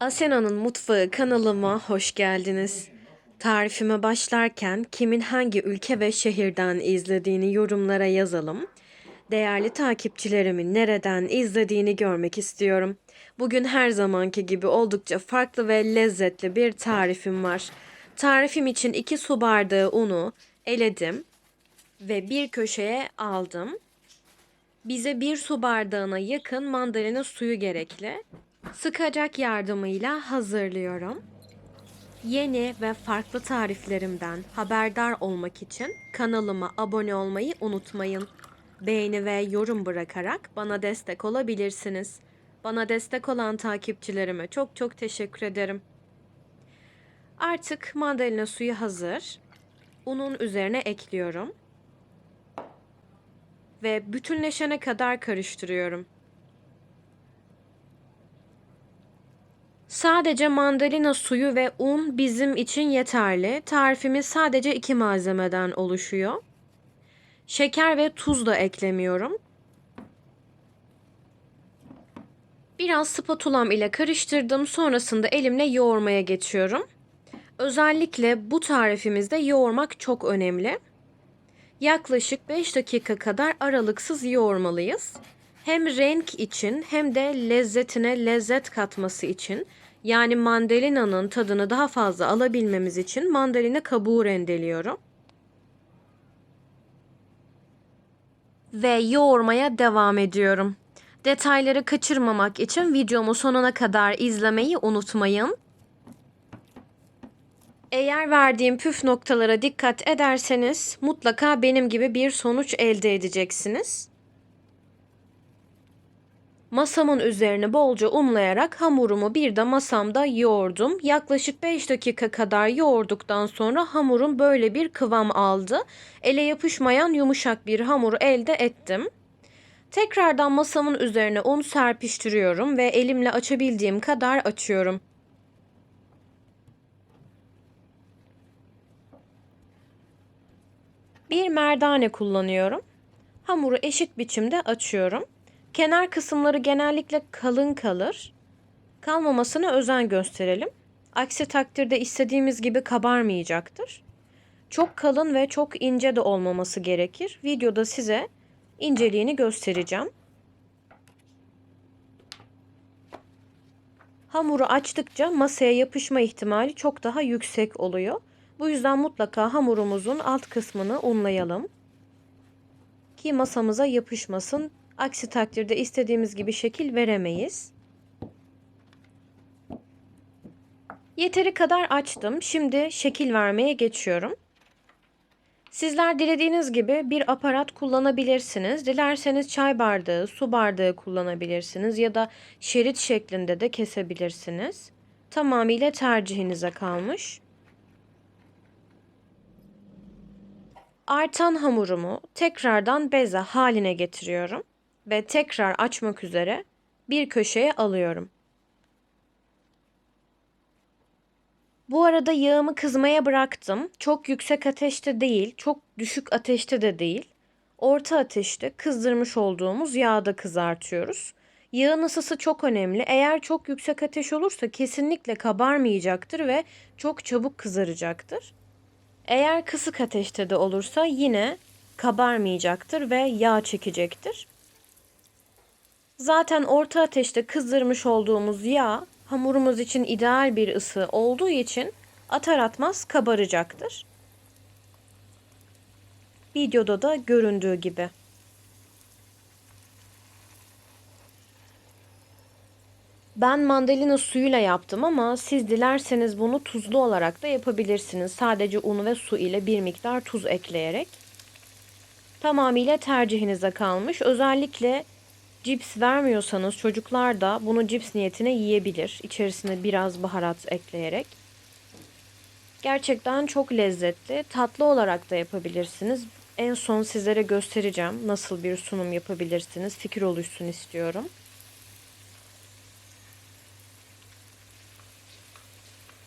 Asena'nın Mutfağı kanalıma hoş geldiniz. Tarifime başlarken kimin hangi ülke ve şehirden izlediğini yorumlara yazalım. Değerli takipçilerimin nereden izlediğini görmek istiyorum. Bugün her zamanki gibi oldukça farklı ve lezzetli bir tarifim var. Tarifim için 2 su bardağı unu eledim ve bir köşeye aldım. Bize bir su bardağına yakın mandalina suyu gerekli. Sıkacak yardımıyla hazırlıyorum. Yeni ve farklı tariflerimden haberdar olmak için kanalıma abone olmayı unutmayın. Beğeni ve yorum bırakarak bana destek olabilirsiniz. Bana destek olan takipçilerime çok çok teşekkür ederim. Artık mandalina suyu hazır. Unun üzerine ekliyorum. Ve bütünleşene kadar karıştırıyorum. Sadece mandalina suyu ve un bizim için yeterli. Tarifimiz sadece iki malzemeden oluşuyor. Şeker ve tuz da eklemiyorum. Biraz spatulam ile karıştırdım. Sonrasında elimle yoğurmaya geçiyorum. Özellikle bu tarifimizde yoğurmak çok önemli. Yaklaşık 5 dakika kadar aralıksız yoğurmalıyız. Hem renk için hem de lezzetine lezzet katması için yani mandalina'nın tadını daha fazla alabilmemiz için mandalina kabuğu rendeliyorum. Ve yoğurmaya devam ediyorum. Detayları kaçırmamak için videomu sonuna kadar izlemeyi unutmayın. Eğer verdiğim püf noktalara dikkat ederseniz mutlaka benim gibi bir sonuç elde edeceksiniz. Masamın üzerine bolca unlayarak hamurumu bir de masamda yoğurdum. Yaklaşık 5 dakika kadar yoğurduktan sonra hamurum böyle bir kıvam aldı. Ele yapışmayan yumuşak bir hamur elde ettim. Tekrardan masamın üzerine un serpiştiriyorum ve elimle açabildiğim kadar açıyorum. Bir merdane kullanıyorum. Hamuru eşit biçimde açıyorum. Kenar kısımları genellikle kalın kalır. Kalmamasına özen gösterelim. Aksi takdirde istediğimiz gibi kabarmayacaktır. Çok kalın ve çok ince de olmaması gerekir. Videoda size inceliğini göstereceğim. Hamuru açtıkça masaya yapışma ihtimali çok daha yüksek oluyor. Bu yüzden mutlaka hamurumuzun alt kısmını unlayalım. Ki masamıza yapışmasın. Aksi takdirde istediğimiz gibi şekil veremeyiz. Yeteri kadar açtım. Şimdi şekil vermeye geçiyorum. Sizler dilediğiniz gibi bir aparat kullanabilirsiniz. Dilerseniz çay bardağı, su bardağı kullanabilirsiniz ya da şerit şeklinde de kesebilirsiniz. Tamamıyla tercihinize kalmış. Artan hamurumu tekrardan beze haline getiriyorum ve tekrar açmak üzere bir köşeye alıyorum. Bu arada yağımı kızmaya bıraktım. Çok yüksek ateşte değil, çok düşük ateşte de değil. Orta ateşte kızdırmış olduğumuz yağda kızartıyoruz. Yağın ısısı çok önemli. Eğer çok yüksek ateş olursa kesinlikle kabarmayacaktır ve çok çabuk kızaracaktır. Eğer kısık ateşte de olursa yine kabarmayacaktır ve yağ çekecektir. Zaten orta ateşte kızdırmış olduğumuz yağ hamurumuz için ideal bir ısı olduğu için atar atmaz kabaracaktır. Videoda da göründüğü gibi. Ben mandalina suyuyla yaptım ama siz dilerseniz bunu tuzlu olarak da yapabilirsiniz. Sadece un ve su ile bir miktar tuz ekleyerek. Tamamıyla tercihinize kalmış. Özellikle cips vermiyorsanız çocuklar da bunu cips niyetine yiyebilir. İçerisine biraz baharat ekleyerek. Gerçekten çok lezzetli. Tatlı olarak da yapabilirsiniz. En son sizlere göstereceğim nasıl bir sunum yapabilirsiniz. Fikir oluşsun istiyorum.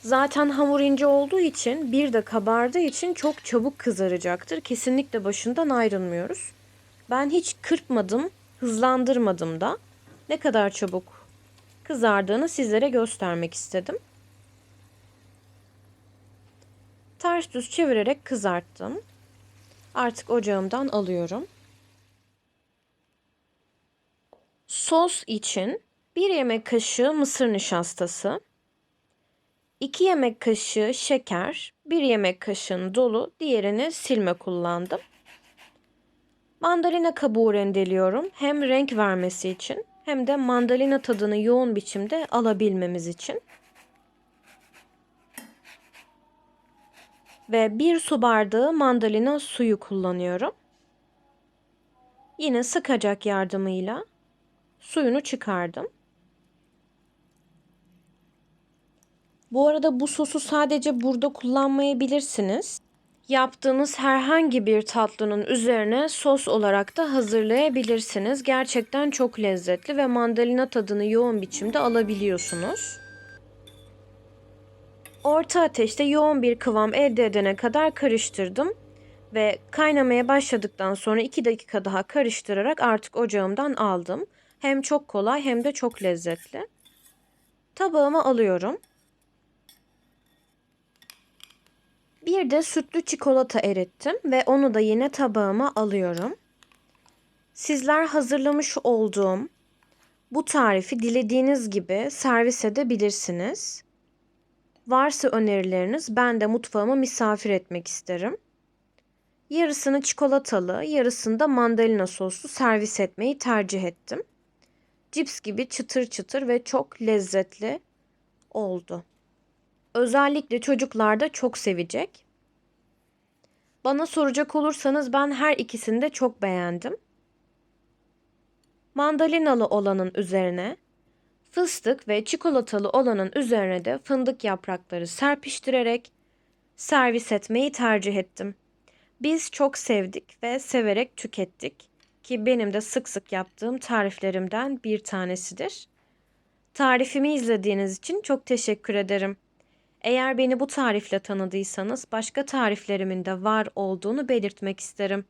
Zaten hamur ince olduğu için bir de kabardığı için çok çabuk kızaracaktır. Kesinlikle başından ayrılmıyoruz. Ben hiç kırpmadım, hızlandırmadım da. Ne kadar çabuk kızardığını sizlere göstermek istedim. Ters düz çevirerek kızarttım. Artık ocağımdan alıyorum. Sos için 1 yemek kaşığı mısır nişastası, 2 yemek kaşığı şeker, 1 yemek kaşığını dolu, diğerini silme kullandım. Mandalina kabuğu rendeliyorum. Hem renk vermesi için hem de mandalina tadını yoğun biçimde alabilmemiz için. Ve bir su bardağı mandalina suyu kullanıyorum. Yine sıkacak yardımıyla suyunu çıkardım. Bu arada bu sosu sadece burada kullanmayabilirsiniz. Yaptığınız herhangi bir tatlının üzerine sos olarak da hazırlayabilirsiniz. Gerçekten çok lezzetli ve mandalina tadını yoğun biçimde alabiliyorsunuz. Orta ateşte yoğun bir kıvam elde edene kadar karıştırdım ve kaynamaya başladıktan sonra 2 dakika daha karıştırarak artık ocağımdan aldım. Hem çok kolay hem de çok lezzetli. Tabağıma alıyorum. Bir de sütlü çikolata erittim ve onu da yine tabağıma alıyorum. Sizler hazırlamış olduğum bu tarifi dilediğiniz gibi servis edebilirsiniz. Varsa önerileriniz ben de mutfağıma misafir etmek isterim. Yarısını çikolatalı, yarısını da mandalina soslu servis etmeyi tercih ettim. Cips gibi çıtır çıtır ve çok lezzetli oldu. Özellikle çocuklar da çok sevecek. Bana soracak olursanız ben her ikisini de çok beğendim. Mandalinalı olanın üzerine fıstık ve çikolatalı olanın üzerine de fındık yaprakları serpiştirerek servis etmeyi tercih ettim. Biz çok sevdik ve severek tükettik ki benim de sık sık yaptığım tariflerimden bir tanesidir. Tarifimi izlediğiniz için çok teşekkür ederim. Eğer beni bu tarifle tanıdıysanız başka tariflerimin de var olduğunu belirtmek isterim.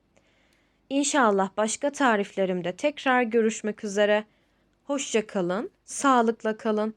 İnşallah başka tariflerimde tekrar görüşmek üzere. Hoşça kalın, sağlıkla kalın.